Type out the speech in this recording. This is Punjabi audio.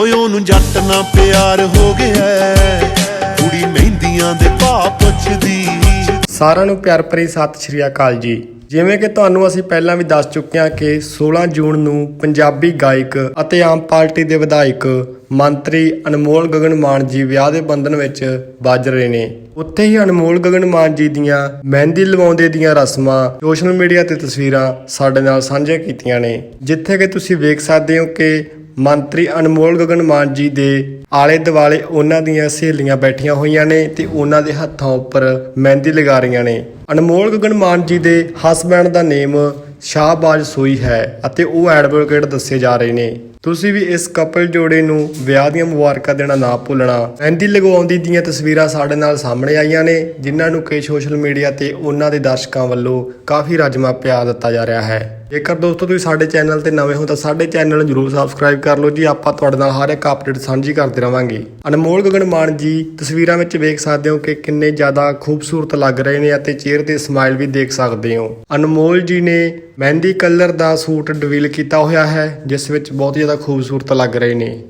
ਓਏ ਉਹਨੂੰ ਜੱਟ ਨਾਲ ਪਿਆਰ ਹੋ ਗਿਆ ਕੁੜੀ ਮਹਿੰਦੀਆਂ ਦੇ ਭਾ ਪੁੱਛਦੀ। ਸਾਰਿਆਂ ਨੂੰ ਪਿਆਰ ਭਰੀ ਸਤਿ ਸ਼੍ਰੀ ਅਕਾਲ ਜੀ। ਜਿਵੇਂ ਕਿ ਤੁਹਾਨੂੰ ਅਸੀਂ ਪਹਿਲਾਂ ਵੀ ਦੱਸ ਚੁੱਕੇ ਹਾਂ ਕਿ 16 ਜੂਨ ਨੂੰ ਪੰਜਾਬੀ ਗਾਇਕ ਅਤੇ ਆਮ ਪਾਰਟੀ ਦੇ ਵਿਧਾਇਕ ਮੰਤਰੀ ਅਨਮੋਲ ਗਗਨ ਮਾਨ ਜੀ ਵਿਆਹ ਦੇ ਬੰਧਨ ਵਿੱਚ ਵੱਜ ਰਹੇ ਨੇ। ਉੱਥੇ ਹੀ ਅਨਮੋਲ ਗਗਨ ਮਾਨ ਜੀ ਦੀਆਂ ਮਹਿੰਦੀ ਲਵਾਉਂਦੇ ਦੀਆਂ ਰਸਮਾਂ ਸੋਸ਼ਲ ਮੀਡੀਆ ਤੇ ਤਸਵੀਰਾਂ ਸਾਡੇ ਨਾਲ ਸਾਂਝੀਆਂ ਕੀਤੀਆਂ ਨੇ। ਜਿੱਥੇ ਕਿ ਤੁਸੀਂ ਵੇਖ ਸਕਦੇ ਹੋ ਕਿ ਮੰਤਰੀ ਅਨਮੋਲ ਗਗਨ ਮਾਨ ਜੀ ਦੇ ਆਲੇ ਦੁਆਲੇ ਉਹਨਾਂ ਦੀਆਂ ਸਹੇਲੀਆਂ ਬੈਠੀਆਂ ਹੋਈਆਂ ਨੇ ਤੇ ਉਹਨਾਂ ਦੇ ਹੱਥਾਂ ਉੱਪਰ ਮਹਿੰਦੀ ਲਗਾ ਰਹੀਆਂ ਨੇ। ਅਨਮੋਲ ਗਗਨ ਮਾਨ ਜੀ ਦੇ ਹਸਬੈਂਡ ਦਾ ਨੇਮ ਸ਼ਾਹਬਾਜ਼ ਸੋਈ ਹੈ ਅਤੇ ਉਹ ਐਡਵੋਕੇਟ ਦੱਸੇ ਜਾ ਰਹੇ ਨੇ। ਤੁਸੀਂ ਵੀ ਇਸ ਕਪਲ ਜੋੜੇ ਨੂੰ ਵਿਆਹ ਦੀਆਂ ਮੁਬਾਰਕਾਂ ਦੇਣਾ ਨਾ ਭੁੱਲਣਾ। ਮਹਿੰਦੀ ਲਗਾਉਂਦੀ ਦੀਆਂ ਤਸਵੀਰਾਂ ਸਾਡੇ ਨਾਲ ਸਾਹਮਣੇ ਆਈਆਂ ਨੇ, ਜਿਨ੍ਹਾਂ ਨੂੰ ਕਈ ਸੋਸ਼ਲ ਮੀਡੀਆ ਤੇ ਉਹਨਾਂ ਦੇ ਦਰਸ਼ਕਾਂ ਵੱਲੋਂ ਕਾਫੀ ਰਜਮਾ ਪਿਆਰ ਦਿੱਤਾ ਜਾ ਰਿਹਾ ਹੈ। ਜੇਕਰ ਦੋਸਤੋ ਤੁਸੀਂ ਸਾਡੇ ਚੈਨਲ ਤੇ ਨਵੇਂ ਹੋ ਤਾਂ ਸਾਡੇ ਚੈਨਲ ਨੂੰ ਜਰੂਰ ਸਬਸਕ੍ਰਾਈਬ ਕਰ ਲਓ ਜੀ। ਆਪਾਂ ਤੁਹਾਡੇ ਨਾਲ ਹਰ ਇੱਕ ਅਪਡੇਟ ਸਾਂਝੀ ਕਰਦੇ ਰਵਾਂਗੇ। ਅਨਮੋਲ ਗਗਨ ਮਾਨ ਜੀ, ਤਸਵੀਰਾਂ ਵਿੱਚ ਵੇਖ ਸਕਦੇ ਹੋ ਕਿ ਕਿੰਨੇ ਜ਼ਿਆਦਾ ਖੂਬਸੂਰਤ ਲੱਗ ਰਹੇ ਨੇ ਅਤੇ ਚਿਹਰੇ ਤੇ ਸਮਾਈਲ ਵੀ ਦੇਖ ਸਕਦੇ ਹੋ। ਅਨਮੋਲ ਜੀ ਨੇ ਮਹਿੰਦੀ ਕਲਰ ਦਾ ਸੂਟ ਡਿਵੀਲ ਕੀਤਾ ਹੋਇਆ ਹੈ, ਜਿਸ ਵਿੱਚ ਬਹੁਤ ਜ਼ਿਆਦਾ ਖੂਬਸੂਰਤ ਲੱਗ ਰਹੇ ਨੇ।